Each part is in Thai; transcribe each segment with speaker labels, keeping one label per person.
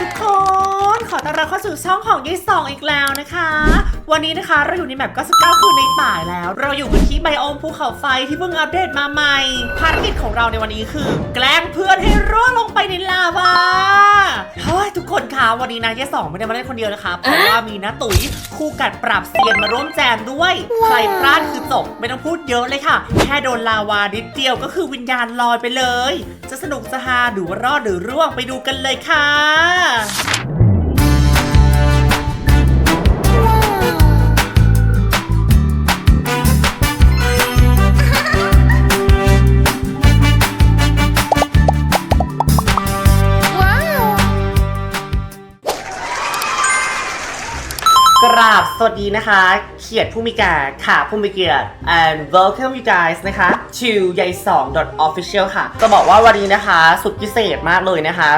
Speaker 1: ทุกคนข อต้อนรับเข้าสู่ช่องของยี่สองอีกแล้วนะคะ วันนี้นะคะเราอยู่ในแมป99คืนในป่าแล้ว เราอยู่กันที่ไบโอมภูเขาไฟที่เพิ่งอัปเดตมาใหม่ ภารกิจของเราในวันนี้คือ แกล้งเพื่อนให้ร่วงลงไปในลาวาเฮ้ยทุกคนคะวันนี้นะยี่สองไม่ได้มาเล่นคนเดียวนะคะเพราะว่ามีน้าตุ๋ยคู่กัดปราบเซียนมาร่วมแจมด้วยใครพลาดคือจบไม่ต้องพูดเยอะเลยค่ะ แค่โดนลาวานิดเดียวก็คือวิญญาณลอยไปเลย จะสนุกจะฮาหรือว่ารอดหรือร่วงไปดูกันเลยค่ะ สวัสดีนะคะ เขียดผู้มีการค่ะผู้มีเกียรติ and welcome you guys นะคะ to ยายสอง official ค่ะ จะบอกว่าวันนี้นะคะ สุดพิเศษมากเลยนะคะ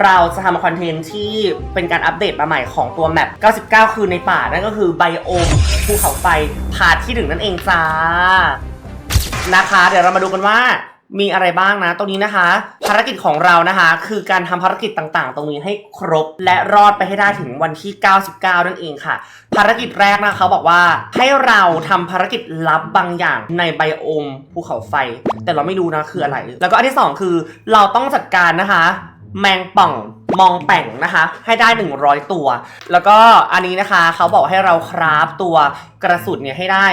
Speaker 1: เราจะทำคอนเทนต์ที่เป็นการอัปเดตมาใหม่ของตัวแมป 99 คืนในป่า นั่นก็คือไบโอมภูเขาไฟพาร์ทที่หนึ่งนั่นเองจ้า นะคะ เดี๋ยวเรามาดูกันว่ามีอะไรบ้างนะตรงนี้นะคะ ภารกิจของเรานะคะ คือการทำภารกิจต่างๆ ตรงนี้ให้ครบและรอดไปให้ได้ถึงวันที่ 99 นั่นเองค่ะ ภารกิจแรกนะเขาบอกว่าให้เราทำภารกิจลับบางอย่างในไบโอมภูเขาไฟ แต่เราไม่รู้นะคืออะไร แล้วก็อันที่สองคือ เราต้องจัดการนะคะ แมงป่องมองแป่งนะคะ ให้ได้ 100 ตัว แล้วก็อันนี้นะคะเขาบอกให้เราคราฟตัวกระสุนเนี่ยให้ได้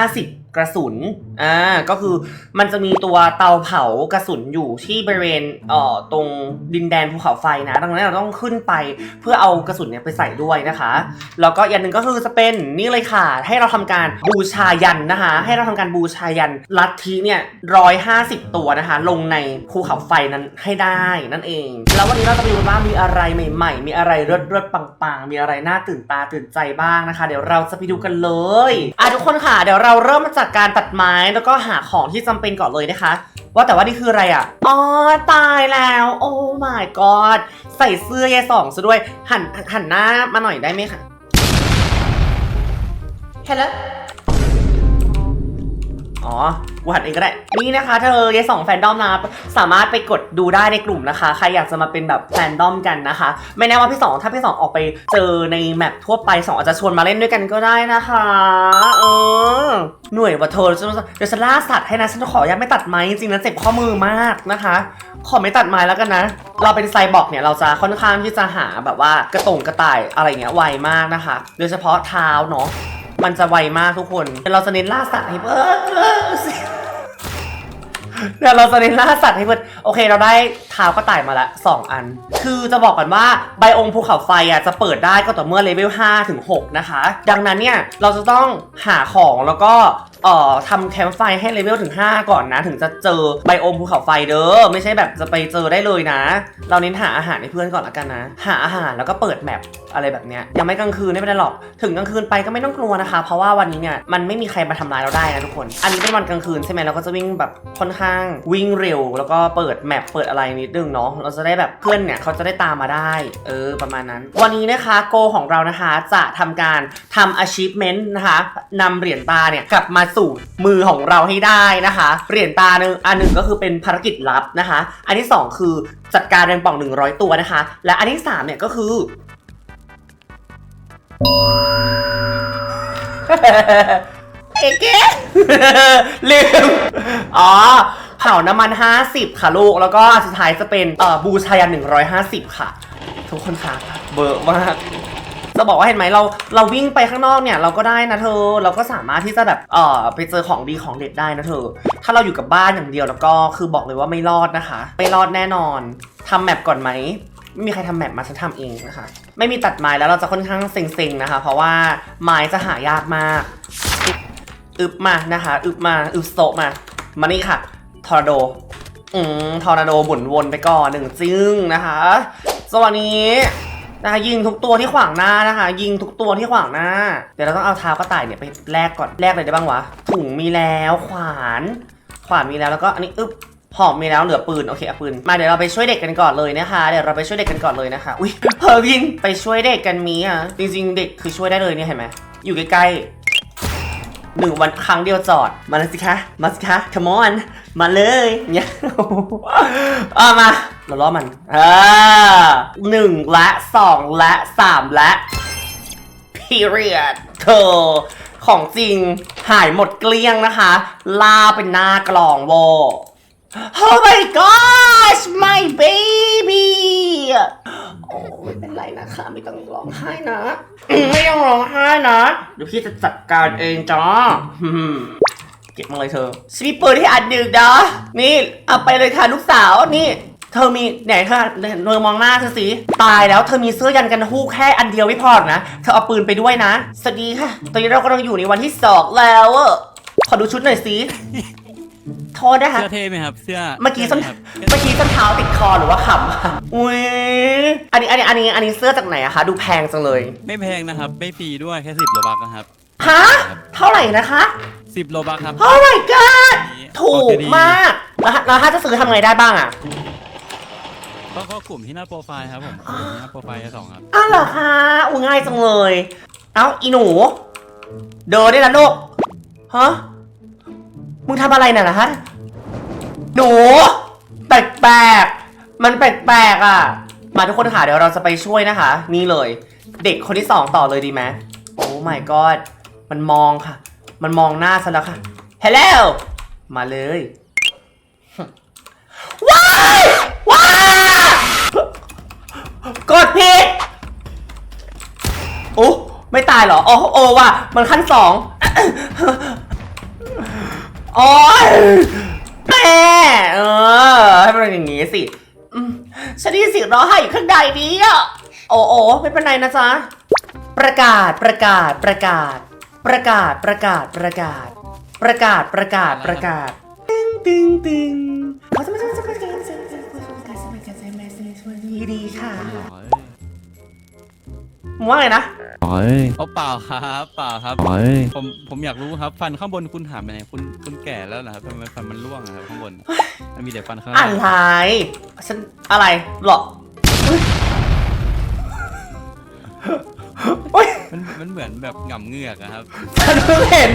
Speaker 1: 50 กระสุน อ่า ก็คือมันจะมีตัวเตาเผากระสุนอยู่ที่บริเวณ เอ่อ ตรงดินแดนภูเขาไฟนะ ดังนั้นเราต้องขึ้นไปเพื่อเอากระสุนเนี่ยไปใส่ด้วยนะคะ แล้วก็อย่างหนึ่งก็คือจะเป็นนี่เลยค่ะ ให้เราทำการบูชายันนะคะ ให้เราทำการบูชายันลัทธิเนี่ยร้อยห้าสิบตัวนะคะ ลงในภูเขาไฟนั้นให้ได้นั่นเอง แล้ววันนี้เราจะไปดูว่ามีอะไรใหม่ ๆ มีอะไรเลิศๆปังๆ มีอะไรน่าตื่นตาตื่นใจบ้างนะคะ เดี๋ยวเราจะไปดูกันเลย อะทุกคนค่ะ เดี๋ยวเราเริ่มมาจากการตัดไม้แล้วก็หาของที่จำเป็นก่อนเลยนะคะ ว่าแต่ว่านี่คืออะไรอะ อ๋อ ตายแล้ว โอ้ my god ใส่เสื้อยายสองซะด้วย หันหันหน้ามาหน่อยได้ไหมคะ Hello อ๋อ กูหันเองก็ได้ นี่นะคะเธอยายสองแฟนดอมนะสามารถไปกดดูได้ในกลุ่มนะคะ ใครอยากจะมาเป็นแบบแฟนดอมกันนะคะ ไม่แน่ว่าพี่สองถ้าพี่สองออกไปเจอในแมปทั่วไปสองอาจจะชวนมาเล่นด้วยกันก็ได้นะคะ เออ หน่วยว่าเธอเดี๋ยวฉันล่าสัตว์ให้นะ ฉันจะขออนุญาตไม่ตัดไม้จริงๆนะเจ็บข้อมือมากนะคะ ขอไม่ตัดไม้แล้วกันนะ เราเป็นไซบอร์กเนี่ยเราจะค่อนข้างที่จะหาแบบว่ากระตงกระต่ายอะไรเงี้ยไวมากนะคะ โดยเฉพาะเท้าเนาะ มันจะไวมากทุกคนเดี๋ยวเราจะเน้นล่าสัตว์ให้เพิ่เดี๋ยวเราจะเน้นล่าสัตว์ให้เพิ่มโอเค เราได้เท้ากระต่ายมาละสองอัน คือจะบอกกันว่าไบโอมภูเขาไฟอะจะเปิดได้ก็ต่อเมื่อเลเวล5ถึง6นะคะ ดังนั้นเนี่ยเราจะต้องหาของแล้วก็ เอ่อทำแคมป์ไฟให้เลเวลถึง 5 ก่อนนะ ถึงจะเจอไบโอมภูเขาไฟเด้อไม่ใช่แบบจะไปเจอได้เลยนะ เราเน้นหาอาหารให้เพื่อนก่อนละกันนะ หาอาหารแล้วก็เปิดแมปอะไรแบบเนี้ยยังไม่กลางคืนไม่เป็นไรหรอกถึงกลางคืนไปก็ไม่ต้องกลัวนะคะ เพราะว่าวันนี้เนี่ยมันไม่มีใครมาทำร้ายเราได้นะทุกคน อันนี้เป็นวันกลางคืนใช่ไหมเราก็จะวิ่งแบบค่อนข้างวิ่งเร็ว แล้วก็เปิดแมปเปิดอะไรนิดนึงเนาะเราจะได้แบบเพื่อนเนี่ยเขาจะได้ตามมาได้ เออประมาณนั้น วันนี้นะคะโกของเรานะคะจะทำการทำ achievement นะคะนำเหรียญตาเนี่ยกลับมาสู่มือของเราให้ได้นะคะ เหรียญตาหนึ่งอันหนึ่งก็คือเป็นภารกิจลับนะคะ อันที่สองคือจัดการแรงป่อง 100 ตัวนะคะ และอันที่สามเนี่ยก็คือเอเกลืมอ๋อเผาน้ำมัน 50 ค่ะลูก แล้วก็อันสุดท้ายจะเป็นเอ่อบูชายัน150 ค่ะ ทุกคนค่ะ เบอร์มาก จะบอกว่าเห็นไหมเราเราวิ่งไปข้างนอกเนี่ยเราก็ได้นะเธอ เราก็สามารถที่จะแบบเอ่อไปเจอของดีของเด็ดได้นะเธอ ถ้าเราอยู่กับบ้านอย่างเดียวแล้วก็คือบอกเลยว่าไม่รอดนะคะ ไม่รอดแน่นอนทำแมปก่อนไหมไม่มีใครทำแมปมาฉันทำเองนะคะ ไม่มีตัดไม้แล้วเราจะค่อนข้างเซ็งๆนะคะ เพราะว่าไม้จะหายากมากอึบมานะคะอึบมาอึบโซมามานี่ค่ะทอร์นาโดอืมทอร์นาโดหมุนวนไปก่อนหนึ่งจึ้งนะคะสวัสดี นะคะยิงทุกตัวที่ขวางหน้านะคะ ยิงทุกตัวที่ขวางหน้า เดี๋ยวเราต้องเอาเท้ากระต่ายเนี่ยไปแลกก่อนแลกอะไรได้บ้างวะถุงมีแล้วขวาน ขวานมีแล้วแล้วก็อันนี้อึ๊บหอมมีแล้วเหลือปืนโอเคเอาปืนมาเดี๋ยวเราไปช่วยเด็กกันก่อนเลยนะคะเดี๋ยวเราไปช่วยเด็กกันก่อนเลยนะคะอุ้ยเพิ่ยิงไปช่วยเด็กกันมีอะจริงๆ เด็กคือช่วยได้เลยเนี่ยเห็นไหมอยู่ใกล้ๆหนึ่งวันครั้งเดียวจอด มาเลยสิคะ มาสิคะ come on มาเลยเนี่ยเอามาเราล้อมันอ่าหนึ่งและสองและสามและ period เธอของจริงหายหมดเกลี้ยงนะคะล่าเป็นหน้ากลองโว Oh my gosh my baby โอ้ไม่เป็นไรนะคะ ไม่ต้องร้องไห้นะ ไม่ต้องร้องไห้นะเดี๋ยวพี่จะจัดการเองจ้า เก็บมาเลยเธอฉันมีปืนที่อันหนึ่งนะนี่เอาไปเลยค่ะลูกสาวนี่ เธอมีไหนค่ะเธอมองหน้าเธอสิตายแล้วเธอมีเสื้อยันกันฮูกแค่อันเดียวไม่พอหรอกนะเธอเอาปืนไปด้วยนะสวัสดีค่ะ ตอนนี้เรากำลังอยู่ในวันที่สองแล้วอะขอดูชุดหน่อยสิโทษนะคะ
Speaker 2: เสื้อเท่ไหมครับเสื้อ
Speaker 1: เมื่อกี้ส้น
Speaker 2: ท่ไหครับ
Speaker 1: เมื่อกี้ส้นเท้าติดคอหรือว่าขำอะอุ้ยอันนี้อันนี้อันนี้อันนี้เสื้อจากไหนอะคะดูแพงจังเลย
Speaker 2: ไม่แพงนะครับ ไม่ฟรีด้วยแค่สิบโลบักนะครับ
Speaker 1: ฮะเท่าไหร่นะคะ
Speaker 2: สิบโลบักครับ
Speaker 1: Oh my god
Speaker 2: นี่
Speaker 1: ถูกมากแล้วแล้วถ้าจะซื้อทำไงได้บ้างอะ
Speaker 2: ก็เข้ากลุ่มที่หน้าโปรไฟล์ครับผมกลุ่มที่หน้าโปรไฟล์สองครับ
Speaker 1: อ้าวเหรอคะอุ้ยง่ายจังเลย เอ้าอีหนู เดินได้แล้วลูกฮะมึงทำอะไรน่ะนะฮะ หนูแปลกๆมันแปลกๆอะ มาทุกคนค่ะเดี๋ยวเราจะไปช่วยนะคะ นี่เลย เด็กคนที่สองต่อเลยดีไหมโอ้ my god มันมองค่ะ มันมองหน้าฉันแล้วค่ะ Hello มาเลยว้ายว้ากดผิดโอ้ไม่ตายเหรออ๋อโอว่ะมันขั้นสองโอ้ยแม่เออให้มันอย่างนี้สิฉันได้ยินเสียงร้องไห้อยู่ข้างในนี้อะโอ้โอ้ไม่เป็นไรนะจ๊ะประกาศประกาศประกาศ ประกาศประกาศประกาศ ประกาศประกาศประกาศตึงตึงตึงดีค่ะมึงว่าไงนะ
Speaker 2: เอาเปล่าครับเปล่าครับผมผมอยากรู้ครับฟันข้างบนคุณหายไปไหนคุณคุณแก่แล้วเหรอครับทำไมฟันมันร่วงอะครับข้างบนมันมีแต่ฟันข้างล่าง
Speaker 1: อะไรฉันอะไรหรออุ๊ย
Speaker 2: มั นมันเหมือนแบบหง่ำเหงือกอะครับ
Speaker 1: ฉันเพิ่งเห็น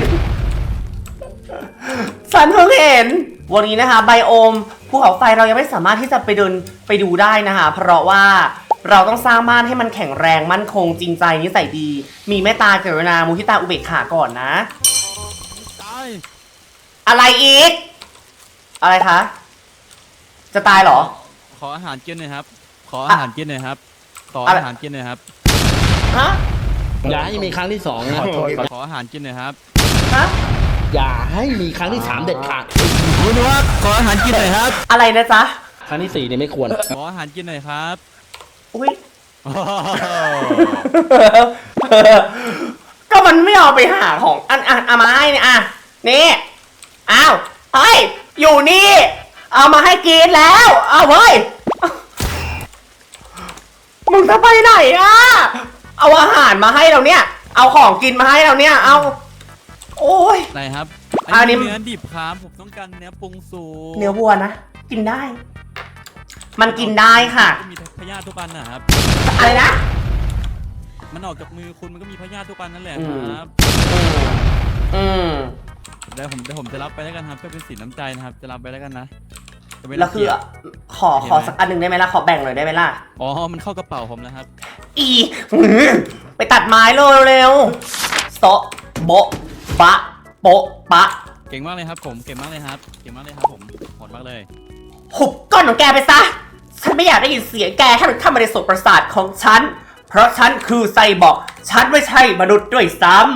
Speaker 1: ฉันเพิ่งเห็น วันนี้นะคะไบโอมภูเขาไฟเรายังไม่สามารถที่จะไปเดินไปดูได้นะคะ เพราะว่าเราต้องสร้างบ้านให้มันแข็งแรงมั่นคงจริงใจนิสัยดี มีเมตตากรุณามุทิตาอุเบกขาก่อนนะ
Speaker 2: ตาย
Speaker 1: อะไรอีก อะไรคะ จะตายเหรอ
Speaker 2: ขออาหารกินหน่อยครับ ขออาหารกินหน่อยครับ ขอ
Speaker 1: อะไร
Speaker 2: อาหารกินหน่อยครับ
Speaker 1: ฮะ
Speaker 3: อย่าให้มีครั้งที่สองนะ
Speaker 2: ขออาหารกินหน่อยครับ
Speaker 1: ฮะ
Speaker 3: อย่าให้มีครั้งที่สามเด็ดขาด
Speaker 2: คุณว่าขออาหารกินหน่อยครับ
Speaker 1: อะไรนะจ๊ะ
Speaker 3: ครั้งที่สี่เนี่ยไม่ควร
Speaker 2: ขออาหารกินหน่อยครับ
Speaker 1: อุ้ย ก็มันไม่เอาไปหาของอันอะเอามาให้เนี่ยอะนี่อ้าวเฮ้ยอยู่นี่ เอามาให้กินแล้วเอาเว้ยมึงจะไปไหนอะ เอาอาหารมาให้เราเนี่ย เอาของกินมาให้เราเนี่ย เอา โอ้ย
Speaker 2: ไหนครับ
Speaker 1: อันนี้
Speaker 2: เนื้อดิบครับผมต้องการเนื้อปรุงสุก
Speaker 1: เนื้อวัวนะ กินได้ มันกินได้ค่ะ
Speaker 2: ก็มีพยาธิทุกอันนะครับ
Speaker 1: อะไรนะ
Speaker 2: มันออกจากมือคุณมันก็มีพยาธิทุกอันนั่นแหละ
Speaker 1: อื
Speaker 2: ค
Speaker 1: ม
Speaker 2: รับ
Speaker 1: อืม
Speaker 2: เดี๋ยวผมเดี๋ยวผมจะรับไปแล้วกันครับเพื่อเป็นสินน้ำใจนะครับ จะรับไปแล้วกันนะจะไม่
Speaker 1: แล้วคือ
Speaker 2: รังเกียจ
Speaker 1: ขอขอสักอันหนึ่งได้ไหมล่ะ ขอแบ่งหน่อยได้ไหมล่ะ
Speaker 2: อ๋อ มันเข้ากระเป๋าผมนะครับ
Speaker 1: อีหือไปตัดไม้เร็วเร็วๆโซะโบะปะโปะปะ
Speaker 2: เก่งมากเลยครับผม เก่งมากเลยครับ เก่งมากเลยครับผมโหดมากเลย
Speaker 1: หุบก้อนของแกไปซะ ฉันไม่อยากได้ยินเสียงแกให้มันเข้ามาในโสตประสาทของฉัน เพราะฉันคือไซบอร์กฉันไม่ใช่มนุษย์ด้วยซ้ำ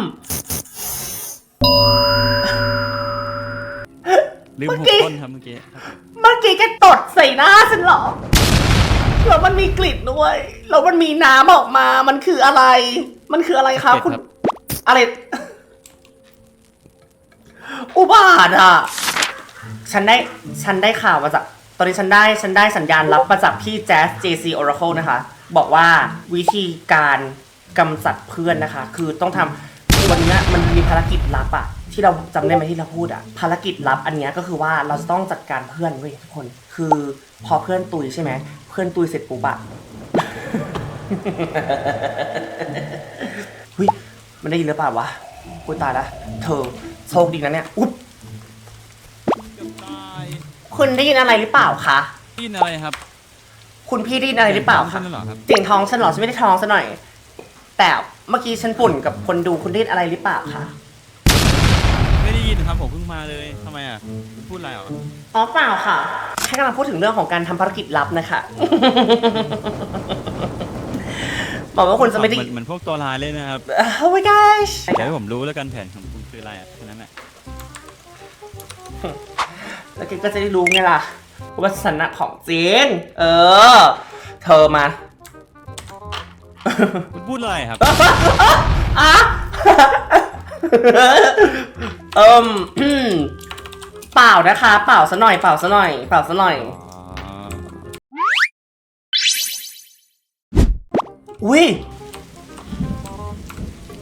Speaker 2: ลืม
Speaker 1: เมื่อ
Speaker 2: หุบ
Speaker 1: กี้
Speaker 2: ต้นครับเมื่อกี้ครับ
Speaker 1: เมื่อกี้แกตดใส่หน้าฉันเหรอ แล้วมันมีกลิ่นด้วยแล้วมันมีน้ำออกมา มันคืออะไร มันคืออะไรคะคุณ อะไร อุบาทอะ ฉันได้ ฉันได้ข่าวมาจาก ตอนนี้ฉันได้ ฉันได้สัญญาณลับมาจากพี่แจ๊ส JC Oracle นะคะ บอกว่าวิธีการกำจัดเพื่อนนะคะ คือต้องทำวันเนี้ยมันมีภารกิจลับอะ ที่เราจำได้ไหมที่เราพูดอะภารกิจลับอันเนี้ยก็คือว่าเราจะต้องจัดการเพื่อนเว้ยทุกคน คือพอเพื่อนตุยใช่ไหมเพื่อนตุยเสร็จปุ๊บอะ เฮ้ยมันได้ยินหรือเปล่าวะกูตายละเธอโชคดีนะเนี่ยอุ๊บ
Speaker 2: เกือบตาย
Speaker 1: คุณได้ยินอะไรหรือเปล่าคะ
Speaker 2: กินอะไรครับ
Speaker 1: คุณพี่ได้ยินอะไรหรือเปล่าคะ
Speaker 2: ท่านเหรอครับ
Speaker 1: เสียงท้องฉันเหรอฉันไม่ได้ท้องซะหน่อย แต่เมื่อกี้ฉันปุ่นกับคนดูคุณได้ยินอะไรหรือเปล่าคะ
Speaker 2: ไม่ได้ยิน ครับผมเพิ่งมาเลยทำไมอะ พูดอะไรเหรอ
Speaker 1: อ๋อเปล่าค่ะแค่กำลังพูดถึงเรื่องของการทำภารกิจลับนะคะบอกว่าคุณจะไม่ได้
Speaker 2: เหมือนเหมือนพวกตัวร้ายเลยนะครับ
Speaker 1: โอ้ my gosh
Speaker 2: อยากให้ผมรู้แล้วกันแผนของคุณคืออะไรอะแค่นั้นแหละ
Speaker 1: แล้วแกก็จะได้รู้ไงล่ะว่าสนะของจริงเออ เธอมา
Speaker 2: คุณพูดอะไรครับ
Speaker 1: อะ เอิม เปล่านะคะ เปล่าซะหน่อย เปล่าซะหน่อย เปล่าซะหน่อย
Speaker 2: อุ้
Speaker 1: ย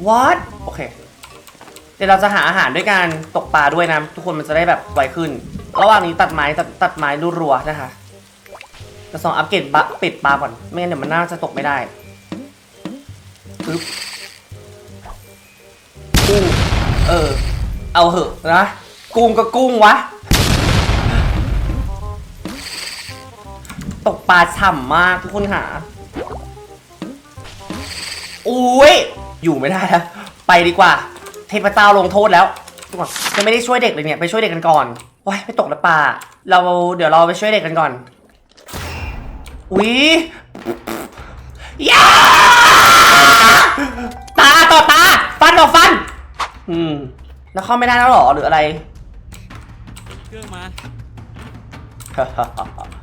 Speaker 1: what โอเค เดี๋ยวเราจะหาอาหารด้วยการตกปลาด้วยนะ ทุกคนมันจะได้แบบไวขึ้น ระหว่างนี้ตัดไม้ตัดตัดไม้รัวๆนะคะจะส่องอัปเกรดบะเป็ดปลาก่อน ไม่งั้นเดี๋ยวมันน่าจะตกไม่ได้ปึ๊บกุ้เออ เอาเหอะนะ กุ้งก็กุ้งวะ ตกปลาฉ่ำมากทุกคนค่ะอุ้ย อยู่ไม่ได้แล้วไปดีกว่า เทพเจ้าลงโทษแล้วทุกคนยังไม่ได้ช่วยเด็กเลยเนี่ย ไปช่วยเด็กกันก่อนว้ายไม่ตกแล้วปลาเราเดี๋ยวเราไปช่วยเด็กกันก่อน อุ้ยยาตาต่อตา ฟันต่อฟัน อืม แล้วเข้าไม่ได้แล้วเหรอหรืออะไร
Speaker 2: เครื่องมา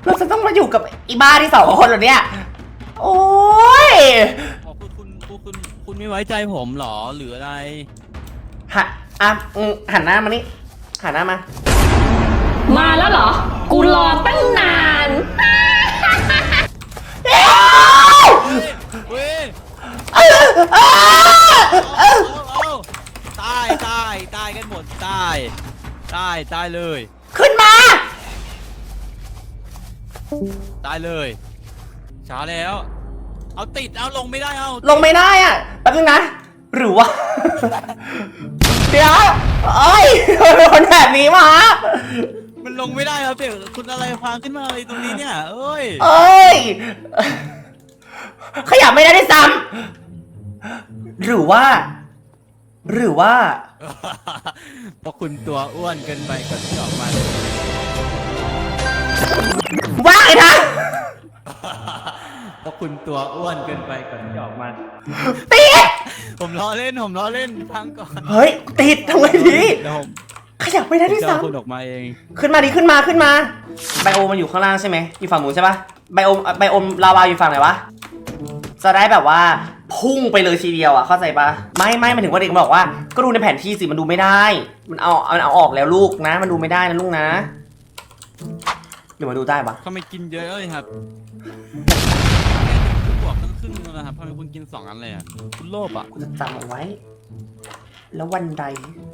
Speaker 1: เราจะต้องมาอยู่กับอีบ้าที่สองคนเหรอเนี่ย โอ้ย
Speaker 2: อ๋อคุณคุณคุณคุณคุณไม่ไว้ใจผมเหรอหรืออะไร
Speaker 1: หันอะอืมหันหน้ามานี่หันหน้ามา
Speaker 4: มาแล้วเหรอ กูรอตั้งนาน
Speaker 2: เว้ยเอาเอาเอาตายตายตายกันหมดตายตายตายเลย
Speaker 1: ขึ้นมา
Speaker 2: ตายเลยช้าแล้ว เอาติดเอาลงไม่ได้เอา
Speaker 1: ลงไม่ได้อะแป๊บนึงนะ หรือว่า เดี๋ยวเอ้ยทำไมเป็นคนแบบนี้มา
Speaker 2: มันลงไม่ได้ครับเด็กคุณอะไรพังขึ้นมาอะไรตรงนี้เนี่ยเอ้ย
Speaker 1: เอ้ย ขยับไม่ได้ด้วยซ้ำหรือว่า หรือว่า
Speaker 2: เพราะคุณตัวอ้วนเกินไปก่อนที่ออกมาเลย
Speaker 1: ว่าไงนะ
Speaker 2: เพราะคุณตัวอ้วนเกินไปก่อนที่ออกมา
Speaker 1: ติด
Speaker 2: ผมล้อเล่นผมล้อเล่นพังก่อน
Speaker 1: เฮ้ย ติดทำไงดี
Speaker 2: เดี๋ยวผม
Speaker 1: ขยับไม่ได้ด้วย
Speaker 2: จะเอา
Speaker 1: ซ้ำ
Speaker 2: คุณออกมาเอง
Speaker 1: ขึ้นมาดิขึ้นมาขึ้นมา ไบโอมันอยู่ข้างล่างใช่ไหมอยู่ฝั่งนู้นใช่ปะไบโอไบโอมลาวาอยู่ฝั่งไหนวะจะได้แบบว่า พุ่งไปเลยทีเดียวอะเข้าใจปะไม่ไม่มันถึงว่าเด็กมันบอกว่า ก็ดูในแผนที่สิมันดูไม่ได้ มันเอามันเอาออกแล้วลูกนะ มันดูไม่ได้นะลูกนะหรือมาดูได้ปะ
Speaker 2: ทำไมกินเยอะเลยครับแค่เดี๋ยวคุณบวกตั้งครึ่งนึงแล้วนะครับทำไมคุณกินสองอันเลยอะคุณโลภอะ
Speaker 1: กูจะจำเอาไว้ แล้ววันใด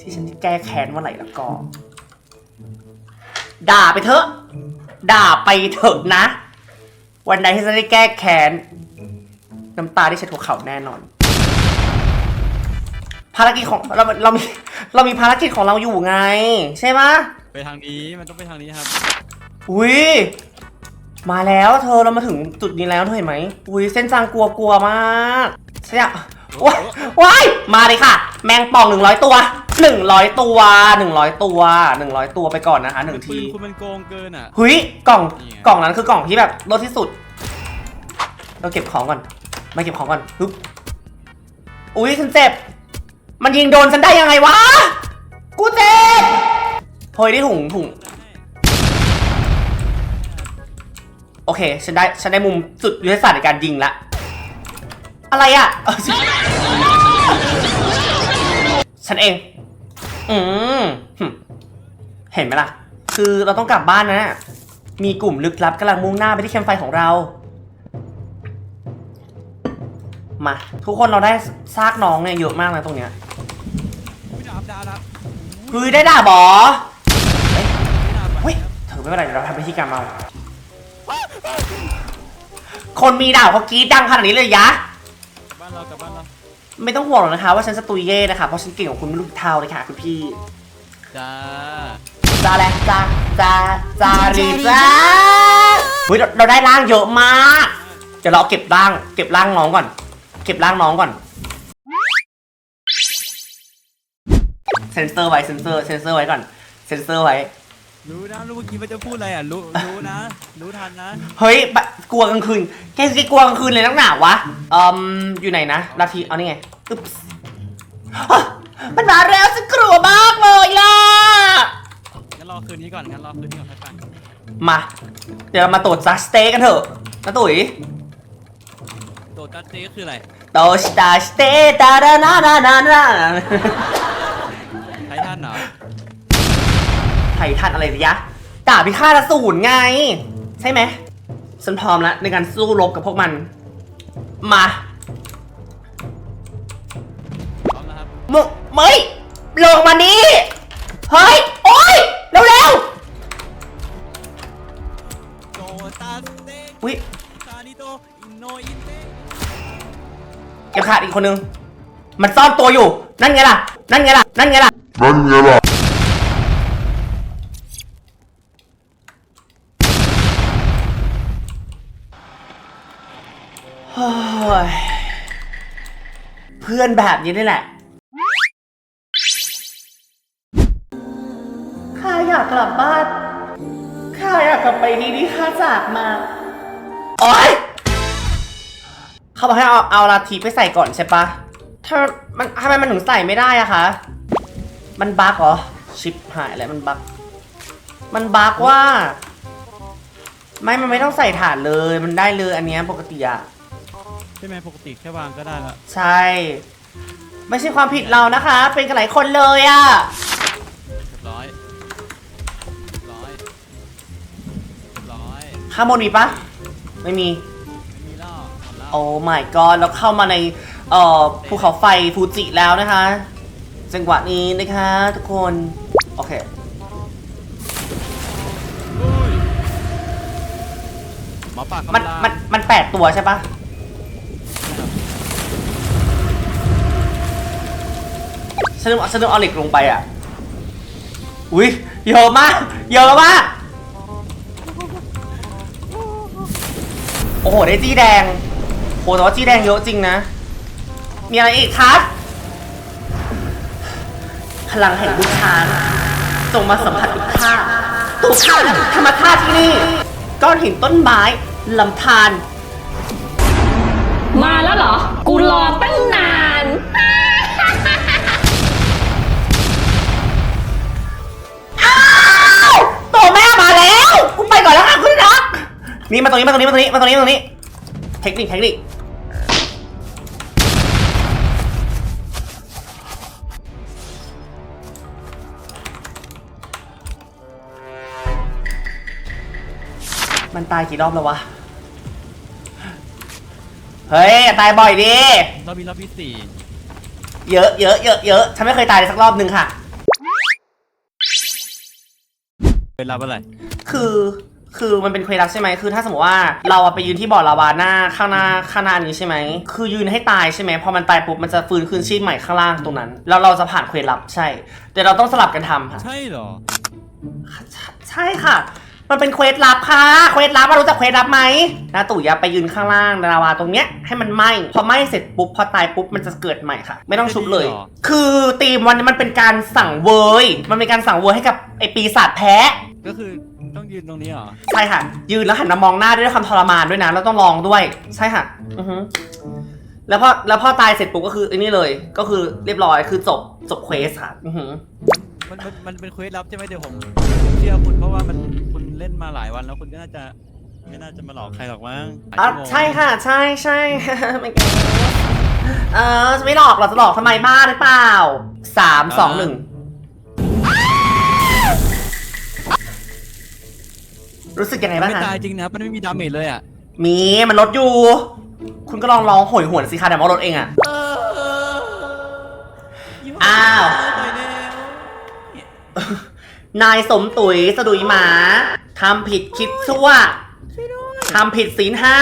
Speaker 1: ที่ฉันจะแก้แค้นเมื่อไหร่แล้วก็ ด่าไปเถอะ ด่าไปเถอะนะ วันใดที่ฉันได้แก้แค้น น้ำตาที่เช็ดหัวเขาแน่นอน ภารกิจของเราเรามีเรามีภารกิจของเราอยู่ไง ใช่ไหมะ
Speaker 2: ไปทางนี้มันต้องไปทางนี้ครับ
Speaker 1: อุ้ยมาแล้วเธอเรามาถึงจุดนี้แล้วเธอเห็นไหมอุ้ยเส้นจางกลัวกลัวมากใช่อะว้ายว้ายมาเลยค่ะ แมงป่องหนึ่งร้อยตัวหนึ่งร้อยตัวหนึ่งร้อยตัวหนึ่งร้อยตัวไปก่อนนะคะหนึ่ง
Speaker 2: ปื
Speaker 1: ที
Speaker 2: นคุณมันโกงเกินอะ
Speaker 1: หุยกล่อง
Speaker 2: นี่ไง
Speaker 1: กล่องนั้นคือกล่องที่แบบลดที่สุด เราเก็บของก่อน มาเก็บของก่อนฮึบอุ้ยฉันเจ็บ มันยิงโดนฉันได้ยังไงวะ กูเจ็บเฮ้ยได้ถุงถุง โอเค ฉันได้ ฉันได้มุมสุดยุทธศาสตร์ในการยิงละ อะไรอะ ฉันเอง อืมเห็นไหมล่ะ คือเราต้องกลับบ้านนะ มีกลุ่มลึกลับกำลังมุ่งหน้าไปที่แคมป์ไฟของเรา มา ทุกคนเราได้ซากน้องเนี่ยเยอะมากนะตรงเนี้ย
Speaker 2: ไม่ดาบดาบดาบ
Speaker 1: เฮ้ยได้ด่าบอ
Speaker 2: ไม่ดาบ
Speaker 1: เฮ้ยเธอไม่เป็นไรเดี๋ยวเราทำพิธีกรรมเอา คนมีด่าเขากรีดดังขนาดนี้เลยยะ
Speaker 2: บ้านเรากลับบ้านเรา
Speaker 1: ไม่ต้องห่วงหรอกนะคะ ว่าฉันจะตุยเย่นะคะ เพราะฉันเก่งกว่าคุณไม่รู้เท่าเลยค่ะคุณพี่
Speaker 2: จ้า
Speaker 1: จ้าแหละจ้าจ้าจ้ารีจ้าเฮ้ยเราเราได้ร่างเยอะมาก เดี๋ยวเราเก็บร่าง เก็บร่างน้องก่อน เก็บร่างน้องก่อน เซนเซอร์ไว้ เซนเซอร์ เซนเซอร์ไว้ก่อน เซนเซอร์ไว้
Speaker 2: รู้นะรู้เมื่อกี้มันจะพูดอะไรอะรู้รู้นะ รู้ทันนะ
Speaker 1: เฮ้ยบะกลัวกลางคืน แกแกกลัวกลางคืนเลยนักหนาวะอืมอยู่ไหนนะนาทีเอานี่ไงอึ๊บอะมันมาแล้วฉันกลัวมากเลยล่ะ
Speaker 2: งั้นรอคืนนี้ก่อนงั้นรอคืนนี้ก่อนค่อยไป
Speaker 1: มา เดี๋ยวเรามาตรวจจัสเตกันเถอะนะตุ๋ย
Speaker 2: โดดจัดเจก็คืออะไร
Speaker 1: โตชตาสเตตาดานานานานา
Speaker 2: ไททันเหรอ
Speaker 1: ไททันอะไรดิยะดาบพิฆาตอสูรไง ใช่ไหมฉันพร้อมแล้วในการสู้รบกับพวกมัน มา
Speaker 2: พร้อมแล้วครับ
Speaker 1: มึงเมยลงมานี่เฮ้ย โอ๊ยเร็วเร็ว
Speaker 2: โดตัสเต
Speaker 1: ๆอุ้ย
Speaker 2: คานิโตอินโนอิน เต
Speaker 1: เก็บขาดอีกคนนึง มันซ่อนตัวอยู่ นั่นไงล่ะ นั่นไงล่ะ นั่นไงล่ะ
Speaker 5: Daniela.
Speaker 1: เฮ้ยเพื่อนแบบนี้นี่แหละ ข้าอยากกลับบ้าน ข้าอยากกลับไปดีที่ข้าจากมา โอ๊ย เขาบอกให้เอาเอาลาทีไปใส่ก่อนใช่ปะถ้ามันทำไมมันถึงใส่ไม่ได้อะคะ มันบั๊กเหรอ ชิปหายแล้วมันบั๊กมันบั๊กว่า ไม่ มันไม่ต้องใส่ฐานเลย มันได้เลยอันเนี้ยปกติอะ
Speaker 2: ใช่ไหมปกติแค่วางก็ได้ละ
Speaker 1: ใช่ ไม่ใช่ความผิดเรานะคะ เป็นกันหลายคนเลยอะ
Speaker 2: เรียบร้อยเรียบร้อยเรียบร้อย
Speaker 1: ข้างบนมีปะไม่มี
Speaker 2: ไม่มี
Speaker 1: โอ้ my god แล้วเข้ามาในเอ่อภูเขาไฟฟูจิแล้วนะคะ จังหวะนี้นะคะทุกคน โอเค
Speaker 2: หมอปาก
Speaker 1: มัน มัน มันแปดตัวใช่ปะฉันนึกฉันนึกเอาเหล็กลงไปอะ อุ้ยเยอะมาก เยอะมาก โอ้โห ได้จี้แดง โหแต่ว่าจี้แดงเยอะจริงนะ มีอะไรอีกครับ พลังแห่งลูกช้างจงมาสัมผัสกับข้าตัวข้าและธรรมชาติที่นี่ ก้อนหินต้นไม้ลำธาร
Speaker 4: มาแล้วเหรอ กูรอตั้งนาน
Speaker 1: อ้าวตัวแม่มาแล้ว กูไปก่อนแล้วค่ะคุณรัก นี่มาตรงนี้มาตรงนี้มาตรงนี้มาตรงนี้มาตรงนี้ เทคนิคเทคนิค ตายกี่รอบแล้ววะ เฮ้ยอย่าตายบ่อยดิ
Speaker 2: รอบนี้รอบที่สี่
Speaker 1: เยอะเยอะเยอะเยอะฉันไม่เคยตายเลยสักรอบหนึ่งค่ะ
Speaker 2: เป็นรับอะไร
Speaker 1: คือคือมันเป็นเควสลับใช่ไหมคือถ้าสมมติว่าเราอะไปยืนที่บ่อลาวาหน้าข้างหน้าข้างหน้านี้ใช่ไหมคือยืนให้ตายใช่ไหมพอมันตายปุ๊บมันจะฟื้นคืนชีพใหม่ข้างล่างตรงนั้น แล้วเราจะผ่านเควสลับใช่ แต่เราต้องสลับกันทำค่ะ
Speaker 2: ใช่เหรอ
Speaker 1: ใช่ใช่ค่ะ มันเป็นเควสลับค่ะ เควสลับอะรู้จักเควสลับไหมนะตู่อย่าไปยืนข้างล่างลาวาตรงเนี้ยให้มันไหม้พอไหม้เสร็จปุ๊บพอตายปุ๊บมันจะเกิดใหม่ค่ะ ไม่ต้องชุบเลย
Speaker 2: ไม่ดีหรอ
Speaker 1: คือธีมวันนี้มันเป็นการสั่งเวยมันเป็นการสั่งเวยให้กับไอปีศาจแพ้
Speaker 2: ก็คือต้องยืนตรงนี้เหรอ
Speaker 1: ใช่ค่ะ ยืนแล้วหันมามองหน้าด้วยความทรมานด้วยนะ แล้วต้องลองด้วย ใช่ค่ะ อือฮึแล้วพอแล้วพอตายเสร็จปุ๊บก็คือไอ้นี่เลย ก็คือเรียบร้อยคือจบจบเควสค่ะ อือฮึ
Speaker 2: มันมันมันเป็นเควสลับใช่ไหมเดี๋ยวผมเชื่อคุณเพราะว่ามันคุณ เล่นมาหลายวันแล้วคุณก็น่าจะไม่น่าจะมาหลอกใครหรอกมั้งหลาย
Speaker 1: อะ
Speaker 2: ชั่วโมง
Speaker 1: ใช่ค่ะ ใช่ใช่ ไม่เก่งเออจะไม่หลอกเราจะหลอกทำไมบ้าหรือเปล่าสามสองหนึ่งรู้สึกยังไง
Speaker 2: มัน
Speaker 1: บ้าง
Speaker 2: ไม่
Speaker 1: คะ
Speaker 2: ตายจริงนะมันไม่มีดาเมจเลยอะ
Speaker 1: มีมันลดอยู่ คุณก็ลองร้องโหยหวนสิคะเดี๋ยวมันลดเองอะ อ้าว
Speaker 2: ปล่อยแล้ว
Speaker 1: นายสมตุ๋ยสะดุยหมาทำผิดคิดชั่วทำผิดศีลห้า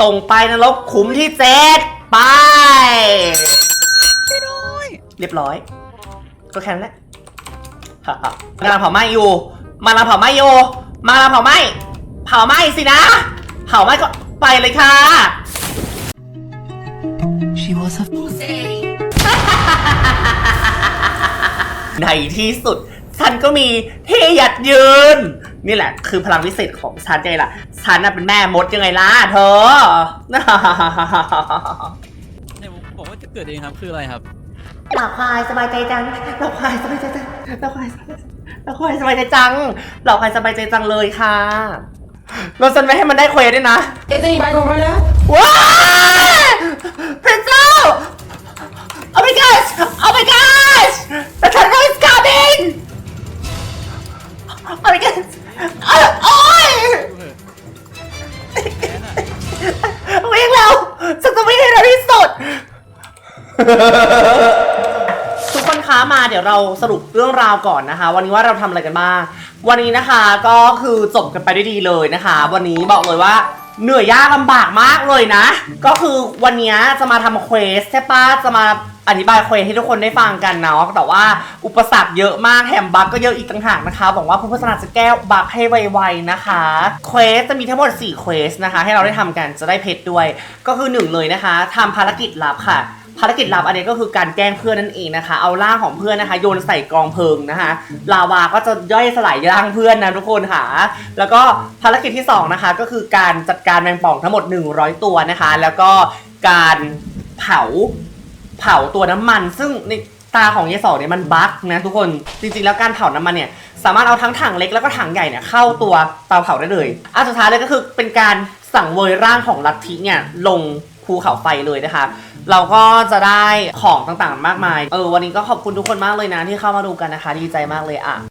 Speaker 1: ส่งไปนรกขุมที่เจ็ดไป เรียบร้อย ก็แค่นั้นแหละกำลังเผาไหม้อยู่มันกำลังเผาไหม้อยู่มันกำลังเผาไหม้ เผาไหม้สินะ เผาไหม้ก็ไปเลยค่ะ
Speaker 5: She was a
Speaker 1: ในที่สุด ฉันก็มีที่หยัดยืน นี่แหละ คือพลังวิเศษของฉันไงล่ะ ฉันน่ะเป็นแม่มดยังไงล่ะเธอ
Speaker 2: เนี่ยผมบอกว่าจะเกิดเองครับคืออะไรครับ
Speaker 1: หลับควายสบายใจจังหลับควายสบายใจจังหลับควายสบายใจหลับควายสบายใจจังหลับควายสบายใจจังเลยค่ะ เราฉันไม่ให้มันได้เควสด้วยนะ
Speaker 5: Is anybody gonna run out?
Speaker 1: ว้ายพระเจ้า Oh my gosh Oh my gosh The tornado is coming Oh my gosh โอ๊ยโอ๊ยวิ่งเร็วฉันจะวิ่งให้เร็วที่สุด ทุกคนคะมาเดี๋ยวเราสรุปเรื่องราวก่อนนะคะ วันนี้ว่าเราทำอะไรกันบ้างวันนี้นะคะก็คือจบกันไปได้ดีเลยนะคะ วันนี้บอกเลยว่า เหนื่อยยากลำบากมากเลยนะ ก็คือวันนี้จะมาทำเควสใช่ปะจะมาอธิบายเควสให้ทุกคนได้ฟังกันเนาะแต่ว่าอุปสรรคเยอะมากแถมบั๊กก็เยอะอีกต่างหากนะคะบอกว่าผู้พัฒนาจะแก้บั๊กให้ไวๆนะคะเควสจะมีทั้งหมด4เควสนะคะ ให้เราได้ทำกันจะได้เพชรด้วย ก็คือหนึ่งเลยนะคะทำภารกิจลับค่ะ ภารกิจลับอันนี้ก็คือการแกล้งเพื่อนนั่นเองนะคะ เอาร่างของเพื่อนนะคะ โยนใส่กองเพลิงนะคะลาวาก็จะย่อยสลายร่างเพื่อนนะทุกคนค่ะ แล้วก็ภารกิจที่สองนะคะก็คือการจัดการแมงป่องทั้งหมด 100 ตัวนะคะ แล้วก็การเผาเผาตัวน้ำมัน ซึ่งในตาของยายสองเนี่ยมันบั๊กนะทุกคนจริงๆแล้วการเผาน้ำมันเนี่ยสามารถเอาทั้งถังเล็กแล้วก็ถังใหญ่เนี่ยเข้าตัวเตาเผาได้เลยอันสุดท้ายเลยก็คือเป็นการสั่งเวยร่างของลัทธิเนี่ยลง ภูเขาไฟเลยนะคะ เราก็จะได้ของต่างๆมากมาย เออวันนี้ก็ขอบคุณทุกคนมากเลยนะที่เข้ามาดูกันนะคะ ดีใจมากเลยอะ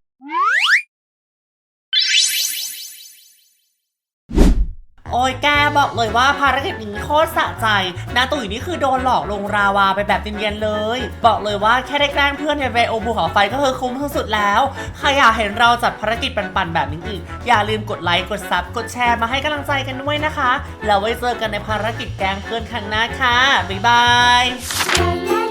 Speaker 1: โอ้ยแกบอกเลยว่าภารกิจนี้โคตรสะใจนาตุ๋ยนี่คือโดนหลอกลงราวาไปแบบเนียนๆเลย บอกเลยว่าแค่ได้แกล้งเพื่อนในเวโอภูเขาไฟก็คือคุ้มที่สุดแล้วใครอยากเห็นเราจัดภารกิจปันๆแบบนี้อีก อย่าลืมกดไลค์กดซับกดแชร์มาให้กำลังใจกันด้วยนะคะแล้วไว้เจอกันในภารกิจแกล้งเพื่อนครั้งหน้าค่ะบ๊ายบาย